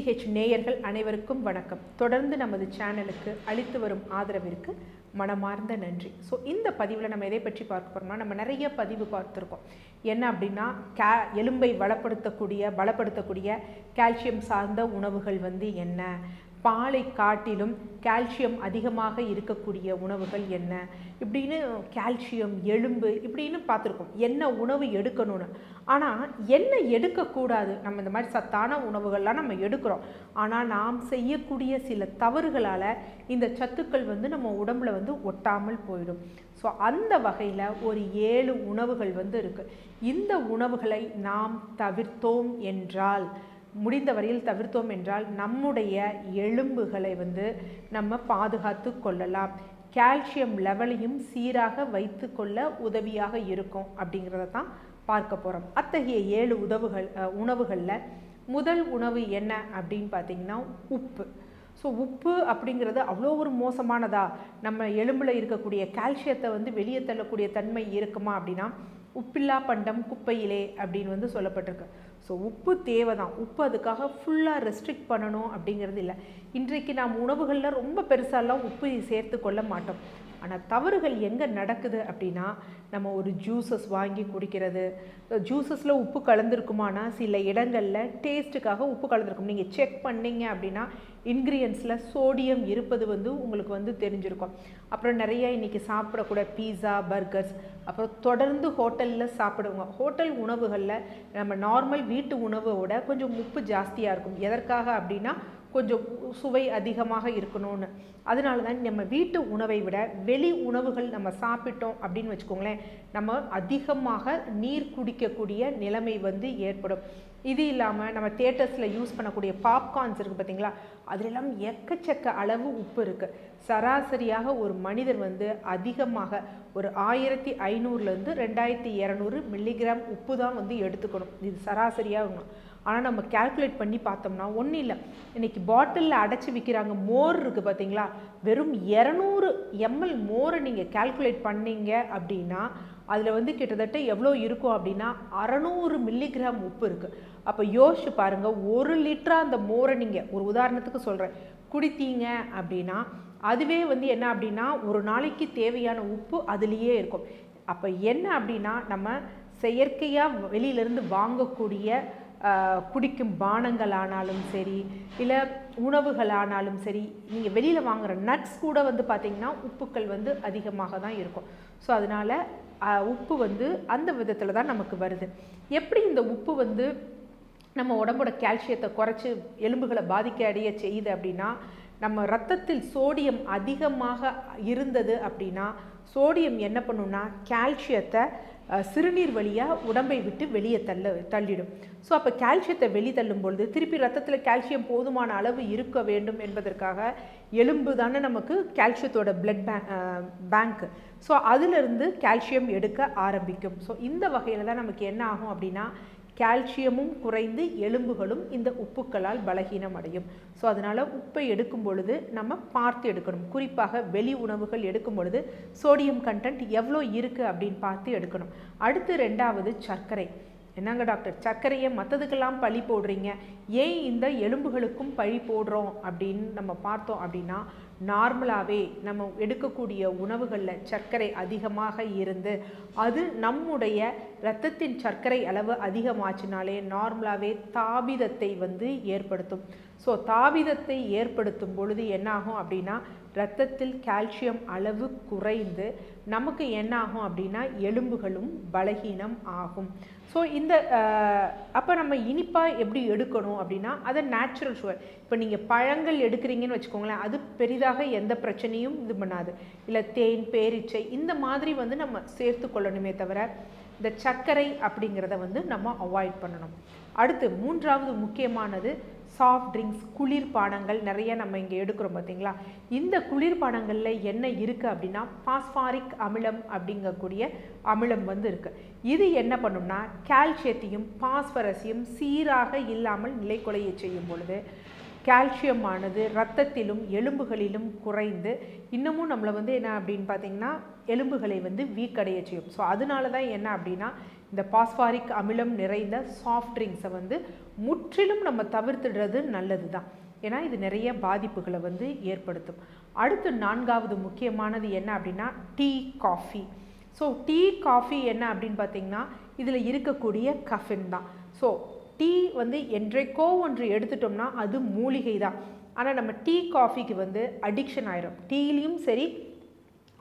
DTH நேயர்கள் அனைவருக்கும் வணக்கம். தொடர்ந்து நமது சேனலுக்கு அளித்து வரும் ஆதரவிற்கு மனமார்ந்த நன்றி. ஸோ இந்த பதிவில் நம்ம எதை பற்றி பார்க்க போகிறோம்னா நம்ம நிறைய பதிவு பார்த்துருக்கோம். என்ன அப்படின்னா கே எலும்பை வளப்படுத்தக்கூடிய பலப்படுத்தக்கூடிய கால்சியம் சார்ந்த உணவுகள் வந்து என்ன? பாலை காட்டிலும் கால்சியம் அதிகமாக இருக்கக்கூடிய உணவுகள் என்ன? இப்படின்னு கால்சியம் எலும்பு இப்படின்னு பார்த்துருக்கோம். என்ன உணவு எடுக்கணும்னு? ஆனால் என்ன எடுக்கக்கூடாது? நம்ம இந்த மாதிரி சத்தான உணவுகள்லாம் நம்ம எடுக்கிறோம். ஆனால் நாம் செய்யக்கூடிய சில தவறுகளால் இந்த சத்துக்கள் வந்து நம்ம உடம்புல வந்து ஒட்டாமல் போயிடும். ஸோ அந்த வகையில் ஒரு ஏழு உணவுகள் வந்து இருக்குது இந்த உணவுகளை நாம் தவிர்த்தோம் என்றால் முடிந்த வரையில் தவிர்த்தோம் என்றால் நம்முடைய எலும்புகளை வந்து நம்ம பாதுகாத்து கொள்ளலாம். கால்சியம் லெவலையும் சீராக வைத்து கொள்ள உதவியாக இருக்கும் அப்படிங்கிறத தான் பார்க்க போகிறோம் அத்தகைய ஏழு உதவுகள் உணவுகளில் முதல் உணவு என்ன அப்படின்னு பார்த்தீங்கன்னா உப்பு. ஸோ உப்பு அப்படிங்கிறது அவ்வளோ ஒரு மோசமானதா? நம்ம எலும்பில் இருக்கக்கூடிய கால்சியத்தை வந்து வெளியே தள்ளக்கூடிய தன்மை இருக்குமா அப்படின்னா உப்பில்லா பண்டம் குப்பையிலே அப்படின்னு வந்து சொல்லப்பட்டிருக்கு. ஸோ உப்பு தேவை தான் உப்பு அதுக்காக ஃபுல்லாக ரெஸ்ட்ரிக்ட் பண்ணணும் அப்படிங்கிறது இல்லை. இன்றைக்கு நாம் உணவுகளில் ரொம்ப பெருசாலாம் உப்பு சேர்த்து கொள்ள மாட்டோம். ஆனால் தவறுகள் எங்கே நடக்குது அப்படின்னா நம்ம ஒரு ஜூஸஸ் வாங்கி குடிக்கிறது. ஜூஸஸில் உப்பு கலந்துருக்குமானா சில இடங்களில் டேஸ்ட்டுக்காக உப்பு கலந்துருக்கும். நீங்கள் செக் பண்ணீங்க அப்படின்னா இன்க்ரீடியன்ஸில் சோடியம் இருப்பது வந்து உங்களுக்கு வந்து தெரிஞ்சிருக்கும். அப்புறம் நிறைய இன்றைக்கி சாப்பிடக்கூட பீஸா பர்கர்ஸ் அப்புறம் தொடர்ந்து ஹோட்டலில் சாப்பிடுவோங்க ஹோட்டல் உணவுகளில் நம்ம நார்மல் வீட்டு உணவோட கொஞ்சம் உப்பு ஜாஸ்தியாக இருக்கும். எதற்காக அப்படின்னா கொஞ்சம் சுவை அதிகமாக இருக்கணும்னு. அதனால தான் நம்ம வீட்டு உணவை விட வெளி உணவுகள் நம்ம சாப்பிட்டோம் அப்படின்னு வச்சுக்கோங்களேன் நம்ம அதிகமாக நீர் குடிக்கக்கூடிய நிலைமை வந்து ஏற்படும். இது இல்லாமல் நம்ம தேட்டர்ஸில் யூஸ் பண்ணக்கூடிய பாப்கார்ன்ஸ் இருக்குது பார்த்தீங்களா அதிலெல்லாம் எக்கச்சக்க அளவு உப்பு இருக்குது சராசரியாக ஒரு மனிதர் வந்து அதிகமாக ஒரு ஆயிரத்தி ஐநூறுலேருந்து ரெண்டாயிரத்தி இரநூறு மில்லிகிராம் உப்பு தான் வந்து எடுத்துக்கணும். இது சராசரியாக இருக்கணும் ஆனால் நம்ம கால்குலேட் பண்ணி பார்த்தோம்னா ஒன்றும் இல்லை. இன்னைக்கு பாட்டிலில் அடைச்சி விற்கிறாங்க மோர் இருக்குது பார்த்தீங்களா வெறும் இரநூறு எம்எல் மோரை நீங்கள் கால்குலேட் பண்ணீங்க அப்படின்னா அதில் வந்து கிட்டத்தட்ட எவ்வளோ இருக்கும் அப்படின்னா அறநூறு மில்லிகிராம் உப்பு இருக்குது அப்போ யோசிச்சு பாருங்கள் ஒரு லிட்டராக அந்த மோரை நீங்கள் ஒரு உதாரணத்துக்கு சொல்கிறேன் குடித்தீங்க அப்படின்னா அதுவே வந்து என்ன அப்படின்னா ஒரு நாளைக்கு தேவையான உப்பு அதுலேயே இருக்கும். அப்போ என்ன அப்படின்னா நம்ம செயற்கையாக வெளியிலேருந்து வாங்கக்கூடிய குடிக்கும் பானங்கள் ஆனாலும் சரி இல்லை உணவுகளானாலும் சரி நீங்கள் வெளியில் வாங்குகிற நட்ஸ் கூட வந்து பார்த்திங்கன்னா உப்புக்கள் வந்து அதிகமாக தான் இருக்கும். ஸோ அதனால் உப்பு வந்து அந்த விதத்தில் தான் நமக்கு வருது. எப்படி இந்த உப்பு வந்து நம்ம உடம்போட கால்சியத்தை குறைச்சி எலும்புகளை பாதிக்க அடைய செய்யுது அப்படின்னா நம்ம ரத்தத்தில் சோடியம் அதிகமாக இருந்தது அப்படின்னா சோடியம் என்ன பண்ணுன்னா கால்சியத்தை சிறுநீர் வழியாக உடம்பை விட்டு வெளியே தள்ள தள்ளிடும். ஸோ அப்போ கால்சியத்தை வெளி தள்ளும் பொழுது திருப்பி ரத்தத்தில் கால்சியம் போதுமான அளவு இருக்க வேண்டும் என்பதற்காக எலும்பு தானே நமக்கு கால்சியத்தோட பிளட் பேங்க் பேங்க் ஸோ அதிலிருந்து கால்சியம் எடுக்க ஆரம்பிக்கும். ஸோ இந்த வகையில் தான் நமக்கு என்ன ஆகும் அப்படின்னா கால்சியமும் குறைந்து எலும்புகளும் இந்த உப்புக்களால் பலகீனம் அடையும் ஸோ அதனால் உப்பை எடுக்கும் பொழுது நம்ம பார்த்து எடுக்கணும். குறிப்பாக வெளி உணவுகள் எடுக்கும் பொழுது சோடியம் கண்டென்ட் எவ்வளோ இருக்குது அப்படின்னு பார்த்து எடுக்கணும். அடுத்து ரெண்டாவது சர்க்கரை. என்னங்க டாக்டர்? சர்க்கரையை மற்றதுக்கெல்லாம் பழி போடுறீங்க. ஏன் இந்த எலும்புகளுக்கும் பழி போடுறோம் அப்படின்னு நம்ம பார்த்தோம் அப்படின்னா நார்மலாகவே நம்ம எடுக்கக்கூடிய உணவுகளில் சர்க்கரை அதிகமாக இருந்து அது நம்முடைய இரத்தத்தின் சர்க்கரை அளவு அதிகமாச்சுனாலே நார்மலாகவே தாபிதத்தை வந்து ஏற்படுத்தும். ஸோ தாபிதத்தை ஏற்படுத்தும் பொழுது என்னாகும் அப்படின்னா இரத்தத்தில் கால்சியம் அளவு குறைந்து நமக்கு என்னாகும் அப்படின்னா எலும்புகளும் பலகீனம் ஆகும். ஸோ இந்த அப்போ நம்ம இனிப்பாக எப்படி எடுக்கணும் அப்படின்னா அதை நேச்சுரல் சுகர் இப்போ நீங்கள் பழங்கள் எடுக்கிறீங்கன்னு வச்சுக்கோங்களேன் அது பெரிதாக எந்த பிரச்சனையும் இது பண்ணாது. இல்லை தேன் பேரிச்சை இந்த மாதிரி வந்து நம்ம சேர்த்து கொள்ளணுமே தவிர இந்த சர்க்கரை அப்படிங்கிறத வந்து நம்ம அவாய்ட் பண்ணணும். அடுத்து மூன்றாவது முக்கியமானது சாஃப்ட் ட்ரிங்க்ஸ் குளிர்பானங்கள் நிறைய நம்ம இங்கே எடுக்கிறோம் பார்த்தீங்களா இந்த குளிர்பானங்களில் என்ன இருக்குது அப்படின்னா பாஸ்பாரிக் அமிலம் அப்படிங்கக்கூடிய அமிலம் வந்து இருக்குது இது என்ன பண்ணும்னா கால்சியத்தையும் பாஸ்பரஸையும் சீராக இல்லாமல் நிலைக்குலைய செய்யும் பொழுது கால்சியம் ஆனது ரத்தத்திலும் எலும்புகளிலும் குறைந்து இன்னமும் நம்மளை வந்து என்ன அப்படின்னு பார்த்தீங்கன்னா எலும்புகளை வந்து வீக்கடைய செய்யும் ஸோ அதனால தான் என்ன அப்படின்னா இந்த பாஸ்பாரிக் அமிலம் நிறைந்த சாஃப்ட் ட்ரிங்க்ஸை வந்து முற்றிலும் நம்ம தவிர்த்துடுறது நல்லது தான் ஏன்னா இது நிறைய பாதிப்புகளை வந்து ஏற்படுத்தும். அடுத்து நான்காவது முக்கியமானது என்ன அப்படின்னா tea coffee. So tea coffee என்ன அப்படின்னு பார்த்தீங்கன்னா இதில் இருக்கக்கூடிய கஃபின் தான். ஸோ டீ வந்து என்றைக்கோ ஒன்று எடுத்துட்டோம்னா அது மூலிகை தான் ஆனால் நம்ம டீ காஃபிக்கு வந்து அடிக்ஷன் ஆயிரும். டீலையும் சரி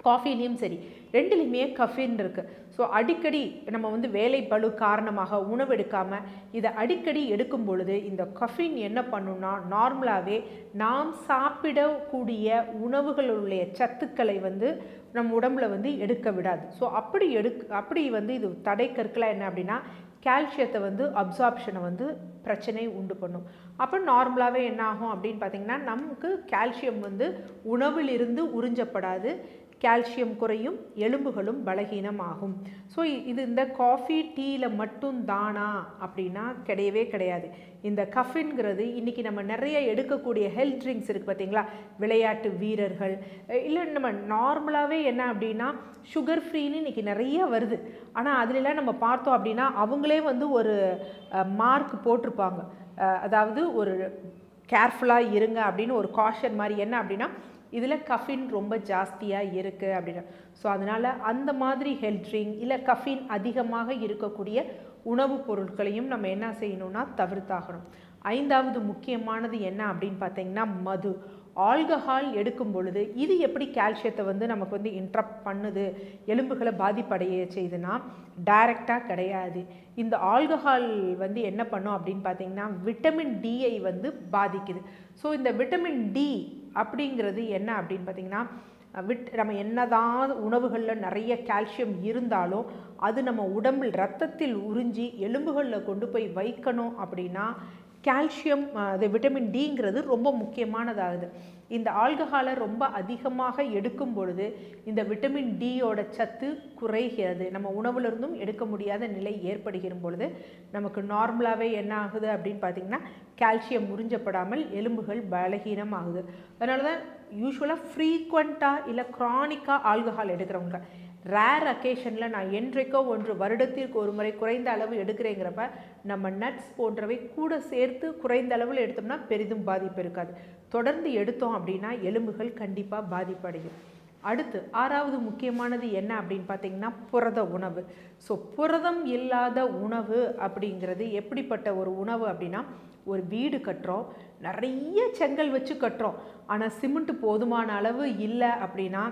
காஃபிலையும் சரி ரெண்டுலேயுமே கஃபின் இருக்குது ஸோ அடிக்கடி நம்ம வந்து வேலை பளு காரணமாக உணவு எடுக்காமல் இதை அடிக்கடி எடுக்கும் பொழுது இந்த கஃபின் என்ன பண்ணுன்னா நார்மலாகவே நாம் சாப்பிடக்கூடிய உணவுகளுடைய சத்துக்களை வந்து நம் உடம்புல வந்து எடுக்க விடாது. ஸோ அப்படி எடுக் அப்படி வந்து இது தடை கற்களாக என்ன அப்படின்னா கால்சியத்தை வந்து அப்சார்ப்ஷனை வந்து பிரச்சனை உண்டு பண்ணும். அப்போ நார்மலாகவே என்ன ஆகும் அப்படின்னு பார்த்திங்கன்னா நமக்கு கால்சியம் வந்து உணவிலிருந்து உறிஞ்சப்படாது. கால்சியம் குறையும் எலும்புகளும் பலகீனமாகும். ஸோ இது இந்த காஃபி டீயில் மட்டும் தானா அப்படின்னா கிடையவே கிடையாது. இந்த கஃபின்ங்கிறது இன்றைக்கி நம்ம நிறைய எடுக்கக்கூடிய ஹெல்த் ட்ரிங்க்ஸ் இருக்குது பார்த்தீங்களா? விளையாட்டு வீரர்கள். இல்லை நம்ம நார்மலாகவே என்ன அப்படின்னா சுகர் ஃப்ரீன்னு இன்றைக்கி நிறைய வருது. ஆனால் அதிலெல்லாம் நம்ம பார்த்தோம் அப்படின்னா அவங்களே வந்து ஒரு மார்க் போட்டிருப்பாங்க. அதாவது ஒரு கேர்ஃபுல்லாக இருங்க அப்படின்னு ஒரு காஷன் மாதிரி என்ன அப்படின்னா இதில் கஃபின் ரொம்ப ஜாஸ்தியாக இருக்குது அப்படின்னு ஸோ அதனால் அந்த மாதிரி ஹெல்த் ட்ரிங்க் இல்லை கஃபின் அதிகமாக இருக்கக்கூடிய உணவுப் பொருட்களையும் நம்ம என்ன செய்யணும்னா தவிர்த்தாகணும். ஐந்தாவது முக்கியமானது என்ன அப்படின்னு பார்த்தீங்கன்னா மது. ஆல்கஹால் எடுக்கும் பொழுது இது எப்படி கால்சியத்தை வந்து நமக்கு வந்து இன்ட்ரப்ட் பண்ணுது எலும்புகளை பாதிப்படைய செய்யுதுன்னா டைரெக்டாக கிடையாது. இந்த ஆல்கஹால் வந்து என்ன பண்ணும் அப்படின்னு பார்த்தீங்கன்னா விட்டமின் டியை வந்து பாதிக்குது. ஸோ இந்த விட்டமின் டி அப்படிங்கிறது என்ன அப்படின்னு பார்த்தீங்கன்னா விட் நம்ம என்னதான் உணவுகளில் நிறைய கால்சியம் இருந்தாலும் அது நம்ம உடம்பில் ரத்தத்தில் உறிஞ்சி எலும்புகளில் கொண்டு போய் வைக்கணும் அப்படின்னா கால்சியம் அது விட்டமின் டிங்கிறது ரொம்ப முக்கியமானதாகுது. இந்த ஆல்கஹாலை ரொம்ப அதிகமாக எடுக்கும் பொழுது இந்த விட்டமின் டியோட சத்து குறைகிறது. நம்ம உணவுலேருந்தும் எடுக்க முடியாத நிலை ஏற்படுகிற பொழுது நமக்கு நார்மலாகவே என்ன ஆகுது அப்படின்னு பார்த்திங்கன்னா கால்சியம் உறிஞ்சப்படாமல் எலும்புகள் பலகீனம் ஆகுது அதனால தான் யூஸ்வலாக ஃப்ரீக்வெண்ட்டாக இல்லை க்ரானிக்காக ஆல்கஹால் எடுக்கிறவங்க ரேர் அக்கேஷனில் நான் என்றைக்கோ ஒன்று வருடத்திற்கு ஒரு முறை குறைந்த அளவு எடுக்கிறேங்கிறப்ப நம்ம நட்ஸ் போன்றவை கூட சேர்த்து குறைந்த அளவில் எடுத்தோம்னா பெரிதும் பாதிப்பு இருக்காது. தொடர்ந்து எடுத்தோம் அப்படின்னா எலும்புகள் கண்டிப்பாக பாதிப்படையும். அடுத்து ஆறாவது முக்கியமானது என்ன அப்படின்னு பார்த்தீங்கன்னா புரத உணவு. ஸோ புரதம் இல்லாத உணவு அப்படிங்கிறது எப்படிப்பட்ட ஒரு உணவு அப்படின்னா ஒரு வீடு கட்டுறோம் நிறைய செங்கல் வச்சு கட்டுறோம். ஆனால் சிமெண்ட் போதுமான அளவு இல்லை அப்படின்னா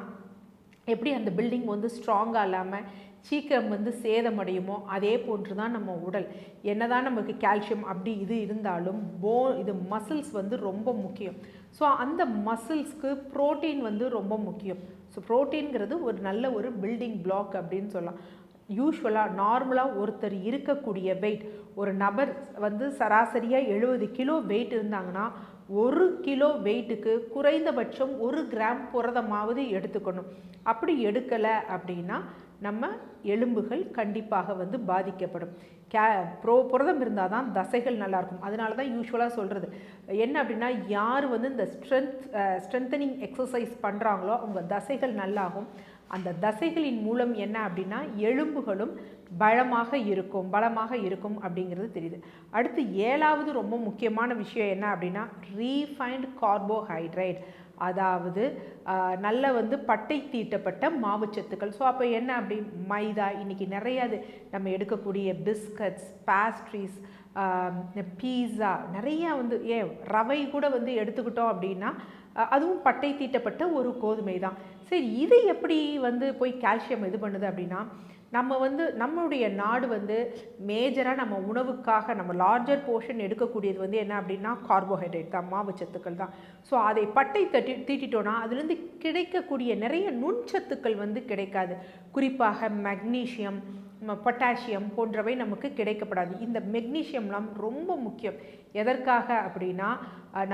எப்படி அந்த பில்டிங் வந்து ஸ்ட்ராங்காக இல்லாமல் சீக்கிரம் வந்து சேதமடையுமோ அதே போன்று தான் நம்ம உடல். என்னதான் நமக்கு கால்சியம் அப்படி இது இருந்தாலும் போ இது மசில்ஸ் வந்து ரொம்ப முக்கியம். ஸோ அந்த மசில்ஸ்க்கு ப்ரோட்டீன் வந்து ரொம்ப முக்கியம். ஸோ ப்ரோட்டீன்கிறது ஒரு நல்ல ஒரு பில்டிங் பிளாக் அப்படின்னு சொல்லலாம். யூஸ்வலாக நார்மலாக ஒருத்தர் இருக்கக்கூடிய வெயிட் ஒரு நபர் வந்து சராசரியாக எழுபது கிலோ வெயிட் இருந்தாங்கன்னா ஒரு கிலோ வெயிட்டுக்கு குறைந்தபட்சம் ஒரு கிராம் புரதமாவது எடுத்துக்கணும். அப்படி எடுக்கலை அப்படின்னா நம்ம எலும்புகள் கண்டிப்பாக வந்து பாதிக்கப்படும். கே ப்ரோ புரதம் இருந்தால் தான் தசைகள் நல்லாயிருக்கும். அதனால தான் யூஸ்வலாக சொல்கிறது என்ன அப்படின்னா யார் வந்து இந்த ஸ்ட்ரென்த் ஸ்ட்ரென்தனிங் எக்ஸசைஸ் பண்ணுறாங்களோ அவங்க தசைகள் நல்லாகும். அந்த தசைகளின் மூலம் என்ன அப்படின்னா எலும்புகளும் பலமாக இருக்கும் பலமாக இருக்கும் அப்படிங்கிறது தெரியுது. அடுத்து ஏழாவது ரொம்ப முக்கியமான விஷயம் என்ன அப்படின்னா ரீஃபைண்ட் கார்போஹைட்ரேட் அதாவது நல்ல வந்து பட்டை தீட்டப்பட்ட மாவுச்சத்துக்கள் ஸோ அப்போ என்ன அப்படி? மைதா இன்றைக்கி நிறையா அது நம்ம எடுக்கக்கூடிய பிஸ்கட்ஸ் பேஸ்ட்ரீஸ் பீஸா நிறையா வந்து ஏன் ரவை கூட வந்து எடுத்துக்கிட்டோம் அப்படின்னா அதுவும் பட்டை தீட்டப்பட்ட ஒரு கோதுமை தான். சரி இது எப்படி வந்து போய் கால்சியம் இது பண்ணுது அப்படின்னா நம்ம வந்து நம்மளுடைய நாடு வந்து மேஜராக நம்ம உணவுக்காக நம்ம லார்ஜர் போர்ஷன் எடுக்கக்கூடியது வந்து என்ன அப்படின்னா கார்போஹைட்ரேட் தான் மாவு சத்துக்கள் தான். ஸோ அதை பட்டை தட்டி தீட்டிட்டோன்னா அதுலேருந்து கிடைக்கக்கூடிய நிறைய நுண்சத்துக்கள் வந்து கிடைக்காது. குறிப்பாக மக்னீஷியம் பொட்டாசியம் போன்றவை நமக்கு கிடைக்கப்படாது. இந்த மெக்னீஷியம்லாம் ரொம்ப முக்கியம். எதற்காக அப்படின்னா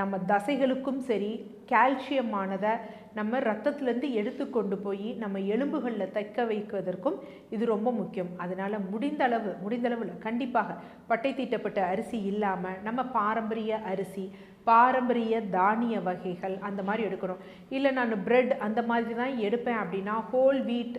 நம்ம தசைகளுக்கும் சரி கால்சியமானதை நம்ம ரத்தத்துலேருந்து எடுத்து கொண்டு போய் நம்ம எலும்புகளில் தைக்க வைப்பதற்கும் இது ரொம்ப முக்கியம். அதனால் முடிந்தளவு முடிந்தளவில் கண்டிப்பாக பட்டை தீட்டப்பட்ட அரிசி இல்லாமல் நம்ம பாரம்பரிய அரிசி பாரம்பரிய தானிய வகைகள் அந்த மாதிரி எடுக்கணும். இல்லை நான் ப்ரெட் அந்த மாதிரி தான் எடுப்பேன் அப்படின்னா ஹோல் வீட்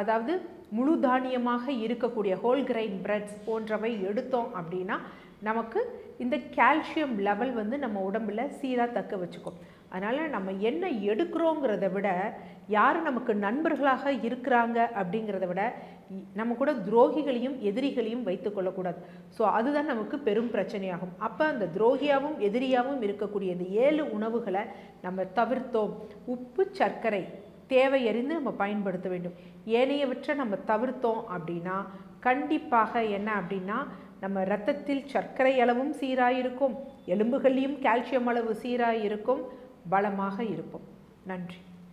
அதாவது முழு தானியமாக இருக்கக்கூடிய ஹோல் கிரைன் பிரெட்ஸ் போன்றவை எடுத்தோம் அப்படின்னா நமக்கு இந்த கால்சியம் லெவல் வந்து நம்ம உடம்பில் சீராக தக்க வச்சுக்கும். அதனால் நம்ம என்ன எடுக்கிறோங்கிறத விட யார் நமக்கு நண்பர்களாக இருக்கிறாங்க அப்படிங்கிறத விட இ- நம்ம கூட துரோகிகளையும் எதிரிகளையும் வைத்து கொள்ளக்கூடாது. ஸோ அதுதான் நமக்கு பெரும் பிரச்சனையாகும். அப்போ அந்த துரோகியாகவும் எதிரியாகவும் இருக்கக்கூடிய இந்த ஏழு உணவுகளை நம்ம தவிர்த்தோம். உப்பு சர்க்கரை தேவை அறிந்து நம்ம பயன்படுத்த வேண்டும். ஏனையவற்றை நம்ம தவிர்த்தோம் அப்படின்னா கண்டிப்பாக என்ன அப்படின்னா நம்ம இரத்தத்தில் சர்க்கரை அளவும் சீராயிருக்கும் எலும்புகள்லையும் கால்சியம் அளவு சீராயிருக்கும் பலமாக இருப்போம். நன்றி.